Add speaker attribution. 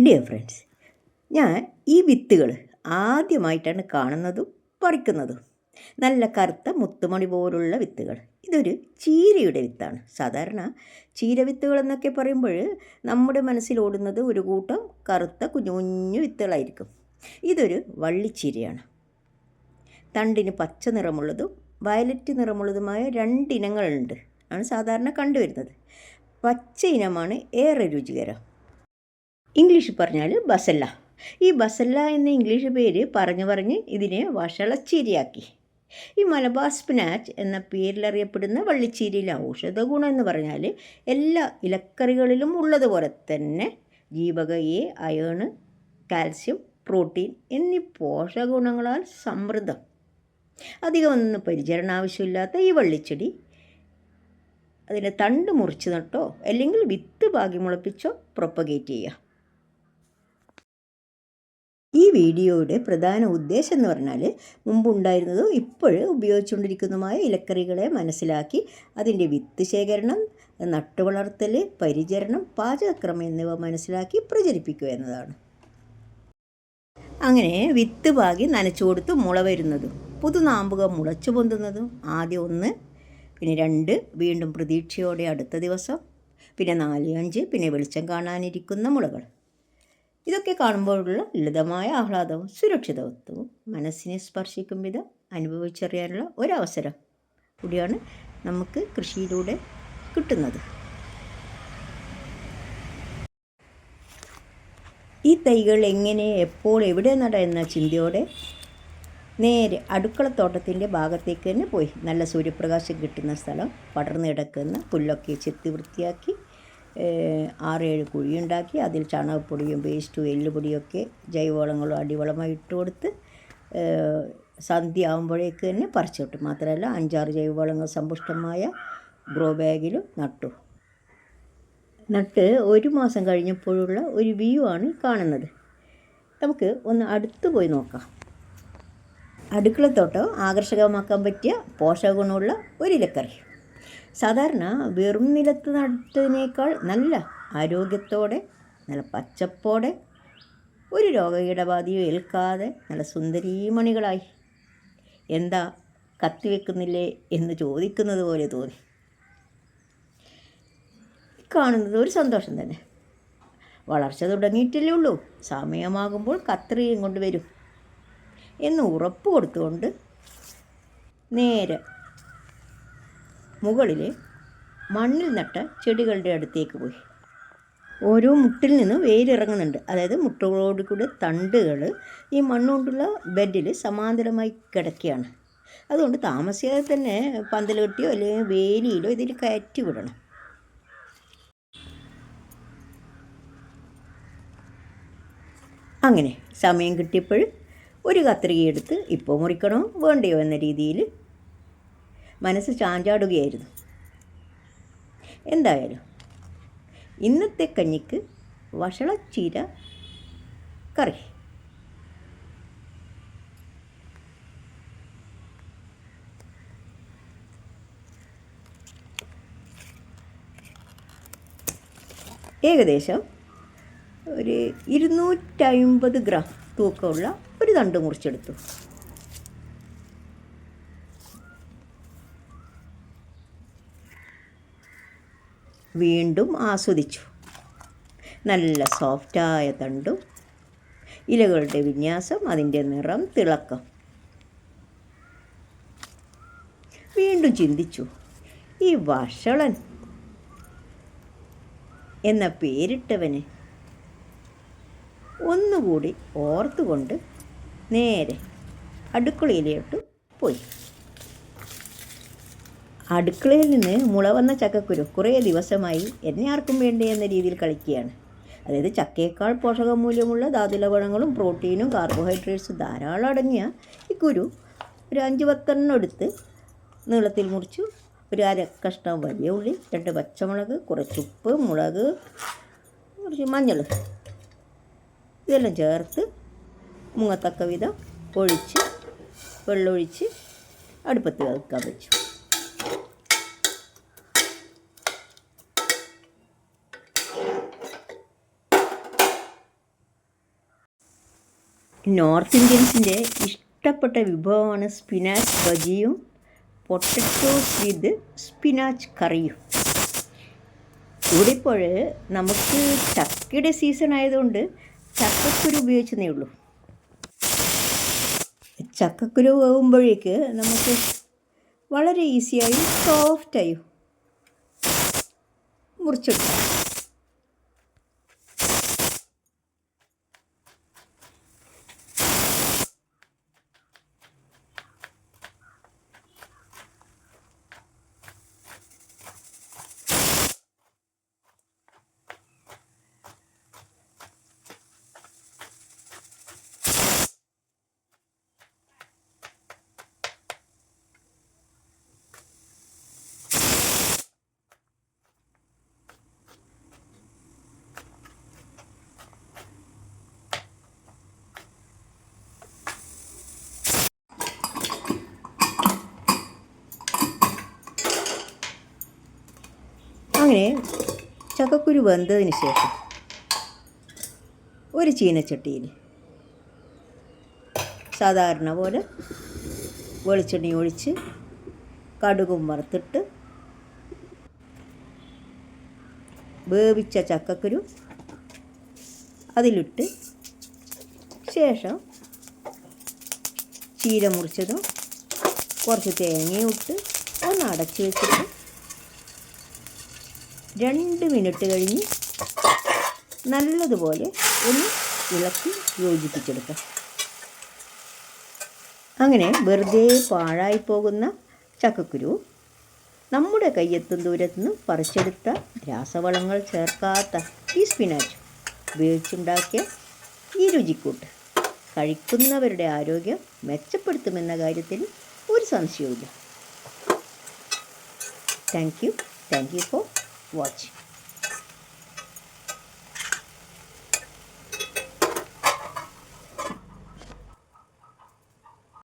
Speaker 1: Dear friends ഞാൻ ഈ വിത്തുകൾ ആദ്യമായിട്ടാണ് കാണുന്നതും പറിക്കുന്നതും. നല്ല കറുത്ത മുത്തുമണി പോലുള്ള വിത്തുകൾ. ഇതൊരു ചീരയുടെ വിത്താണ്. സാധാരണ ചീര വിത്തുകൾ എന്നൊക്കെ പറയുമ്പോൾ നമ്മുടെ മനസ്സിലോടുന്നത് ഒരു കൂട്ടം കറുത്ത കുഞ്ഞു കുഞ്ഞു വിത്തുകളായിരിക്കും. ഇതൊരു വള്ളിച്ചീരയാണ് തണ്ടിന് പച്ച നിറമുള്ളതും വയലറ്റ് നിറമുള്ളതുമായ രണ്ടിനങ്ങളുണ്ട്. ആണ് സാധാരണ കണ്ടുവരുന്നത്. പച്ച ഇനമാണ് ഏറെ രുചികരം. ഇംഗ്ലീഷിൽ പറഞ്ഞാൽ ബസല്ല. ഈ ബസല്ല എന്ന ഇംഗ്ലീഷ് പേര് പറഞ്ഞു പറഞ്ഞ് ഇതിനെ വഷളച്ചീരയാക്കി ഈ മലബാർ സ്പിനാച്ച് എന്ന പേരിലറിയപ്പെടുന്ന വള്ളിച്ചീരയിലെ ഔഷധ ഗുണം എന്ന് പറഞ്ഞാൽ എല്ലാ ഇലക്കറികളിലും ഉള്ളതുപോലെ തന്നെ ജീവക എ അയേണ് കാൽസ്യം പ്രോട്ടീൻ എന്നീ പോഷകഗുണങ്ങളാൽ സമൃദ്ധം. അധികമൊന്നും പരിചരണ ആവശ്യമില്ലാത്ത ഈ വള്ളിച്ചെടി. അതിനെ തണ്ട് മുറിച്ച് നട്ടോ അല്ലെങ്കിൽ വിത്ത് പാകി മുളപ്പിച്ചോ പ്രൊപ്പഗേറ്റ് ചെയ്യുക. വീഡിയോയുടെ പ്രധാന ഉദ്ദേശം എന്ന് പറഞ്ഞാൽ മുമ്പുണ്ടായിരുന്നതും ഇപ്പോൾ ഉപയോഗിച്ചുകൊണ്ടിരിക്കുന്നതുമായ ഇലക്കറികളെ മനസ്സിലാക്കി അതിന്റെ വിത്ത് ശേഖരണം നട്ടുവളർത്തൽ പരിചരണം പാചകക്രമം എന്നിവ മനസ്സിലാക്കി പ്രചരിപ്പിക്കുക എന്നതാണ്. അങ്ങനെ വിത്ത് പാകി നനച്ചു കൊടുത്ത് മുള വരുന്നതും പുതുനാമ്പുക മുളച്ചു പൊന്തുന്നതും ആദ്യം ഒന്ന് പിന്നെ രണ്ട് വീണ്ടും പ്രതീക്ഷയോടെ അടുത്ത ദിവസം പിന്നെ നാല് അഞ്ച് പിന്നെ വെളിച്ചം കാണാനിരിക്കുന്ന മുളകൾ. ഇതൊക്കെ കാണുമ്പോഴുള്ള ലളിതമായ ആഹ്ലാദവും സുരക്ഷിതത്വവും മനസ്സിനെ സ്പർശിക്കും വിധം അനുഭവിച്ചറിയാനുള്ള ഒരവസരം കൂടിയാണ് നമുക്ക് കൃഷിയിലൂടെ കിട്ടുന്നത്. ഈ തൈകൾ എങ്ങനെ എപ്പോൾ എവിടെ നട എന്ന ചിന്തയോടെ നേരെ അടുക്കളത്തോട്ടത്തിന്റെ ഭാഗത്തേക്ക് തന്നെ പോയി. നല്ല സൂര്യപ്രകാശം കിട്ടുന്ന സ്ഥലം പടർന്നു കിടക്കുന്ന പുല്ലൊക്കെ ചെത്തി വൃത്തിയാക്കി ആറേഴ് കുഴിയുണ്ടാക്കി അതിൽ ചാണകപ്പൊടിയും വേസ്റ്റും എല്ലുപൊടിയൊക്കെ ജൈവവളങ്ങളും അടിവളമായി ഇട്ട് കൊടുത്ത് സന്ധ്യ ആകുമ്പോഴേക്ക് തന്നെ പറിച്ചു കിട്ടും മാത്രമല്ല അഞ്ചാറ് ജൈവവളങ്ങൾ സമ്പുഷ്ടമായ ഗ്രോ ബാഗിലും നട്ടു. നട്ട് ഒരു മാസം കഴിഞ്ഞപ്പോഴുള്ള ഒരു വ്യൂ ആണ് കാണുന്നത്. നമുക്ക് ഒന്ന് അടുത്ത് പോയി നോക്കാം. അടുക്കളത്തോട്ടം ആകർഷകമാക്കാൻ പറ്റിയ പോഷകഗുണമുള്ള ഒരു ഇലക്കറി. സാധാരണ വെറും നിലത്ത് നട്ടതിനേക്കാൾ നല്ല ആരോഗ്യത്തോടെ നല്ല പച്ചപ്പോടെ ഒരു രോഗകീടബാധയോ ഏൽക്കാതെ നല്ല സുന്ദരീമണികളായി. എന്താ കത്തിവെക്കുന്നില്ലേ എന്ന് ചോദിക്കുന്നത് പോലെ തോന്നി. കാണുന്നത് ഒരു സന്തോഷം തന്നെ. വളർച്ച തുടങ്ങിയിട്ടില്ലേ ഉള്ളൂ. സമയമാകുമ്പോൾ കത്രിയും കൊണ്ടുവരും എന്ന് ഉറപ്പ് കൊടുത്തുകൊണ്ട് നേരെ മുകളിൽ മണ്ണിൽ നട്ട ചെടികളുടെ അടുത്തേക്ക് പോയി. ഓരോ മുട്ടിൽ നിന്ന് വേരിറങ്ങുന്നുണ്ട്. അതായത് മുട്ടുകളോട് കൂടെ തണ്ടുകൾ ഈ മണ്ണുകൊണ്ടുള്ള ബെഡിൽ സമാന്തരമായി കിടക്കുകയാണ്. അതുകൊണ്ട് താമസിയാതെ തന്നെ പന്തൽ കെട്ടിയോ അല്ലെങ്കിൽ വേലിയിലോ ഇതിൽ കയറ്റി വിടണം. അങ്ങനെ സമയം കിട്ടിയപ്പോൾ ഒരു കത്രിക എടുത്ത് ഇപ്പോൾ മുറിക്കണോ വേണ്ടയോ എന്ന രീതിയിൽ മനസ്സ് ചാഞ്ചാടുകയായിരുന്നു. എന്തായാലും ഇന്നത്തെ കഞ്ഞിക്ക് വഷളച്ചീര കറി. ഏകദേശം ഒരു ഇരുന്നൂറ്റമ്പത് ഗ്രാം തൂക്കമുള്ള ഒരു തണ്ട് മുറിച്ചെടുത്തു. വീണ്ടും ആസ്വദിച്ചു. നല്ല സോഫ്റ്റായ തണ്ടും ഇലകളുടെ വിന്യാസം അതിന്റെ നിറം തിളക്കം. വീണ്ടും ചിന്തിച്ചു ഈ വഷളൻ എന്ന പേരിട്ടവന് ഒന്നുകൂടി ഓർത്തുകൊണ്ട് നേരെ അടുക്കളയിലോട്ട് പോയി. അടുക്കളയിൽ നിന്ന് മുള വന്ന ചക്കക്കുരു കുറേ ദിവസമായി എന്നെ ആർക്കും വേണ്ടേ എന്ന രീതിയിൽ കളിക്കുകയാണ്. അതായത് ചക്കയേക്കാൾ പോഷകമൂല്യമുള്ള ധാതുലവണങ്ങളും പ്രോട്ടീനും കാർബോഹൈഡ്രേറ്റ്സും ധാരാളം അടങ്ങിയ ഈ കുരു ഒരു അഞ്ച് പത്തെണ്ണം നീളത്തിൽ മുറിച്ചു. ഒരു അര കഷ്ണം വലിയ ഉള്ളി രണ്ട് പച്ചമുളക് കുറച്ച് ഉപ്പ് മുളക് കുറച്ച് മഞ്ഞൾ ഇതെല്ലാം ചേർത്ത് മുങ്ങത്തക്ക വിധം ഒഴിച്ച് വെള്ളമൊഴിച്ച് അടുപ്പത്ത് വെക്കാൻ വെച്ചു. നോർത്ത് ഇന്ത്യൻസിന്റെ ഇഷ്ടപ്പെട്ട വിഭവമാണ് സ്പിനാച്ച് ബജിയും പൊട്ടറ്റോസ് വിത്ത് സ്പിനാച്ച് കറിയും. ഇവിടെ ഇപ്പോൾ നമുക്ക് ചക്കയുടെ സീസൺ ആയതുകൊണ്ട് ചക്കക്കുരു ഉപയോഗിച്ചതേ ഉള്ളൂ. ചക്കക്കുരു ആകുമ്പോഴേക്ക് നമുക്ക് വളരെ ഈസിയായും സോഫ്റ്റായും മുറിച്ചെടുക്കാം. അങ്ങനെ ചക്കക്കുരു വെന്തതിന് ശേഷം ഒരു ചീനച്ചട്ടിയിൽ സാധാരണ പോലെ വെളിച്ചെണ്ണ ഒഴിച്ച് കടുകും വറുത്തിട്ട് വേവിച്ച ചക്കക്കുരു അതിലിട്ട് ശേഷം ചീര മുറിച്ചതും കുറച്ച് തേങ്ങയും ഇട്ട് ഒന്ന് അടച്ച് വെച്ചിട്ട് രണ്ട് മിനിറ്റ് കഴിഞ്ഞ് നല്ലതുപോലെ ഒന്ന് ഇളക്കി യോജിപ്പിച്ചെടുക്കാം. അങ്ങനെ വെറുതെ പാഴായി പോകുന്ന ചക്കക്കുരു നമ്മുടെ കയ്യെത്തും ദൂരത്തു നിന്ന് പറിച്ചെടുത്ത രാസവളങ്ങൾ ചേർക്കാത്ത ഈ സ്പിനാച്ച് ഉപയോഗിച്ചുണ്ടാക്കിയ ഈ രുചിക്കൂട്ട്. കഴിക്കുന്നവരുടെ ആരോഗ്യം മെച്ചപ്പെടുത്തുമെന്ന കാര്യത്തിൽ ഒരു സംശയവുമില്ല. Thank you thank you for watch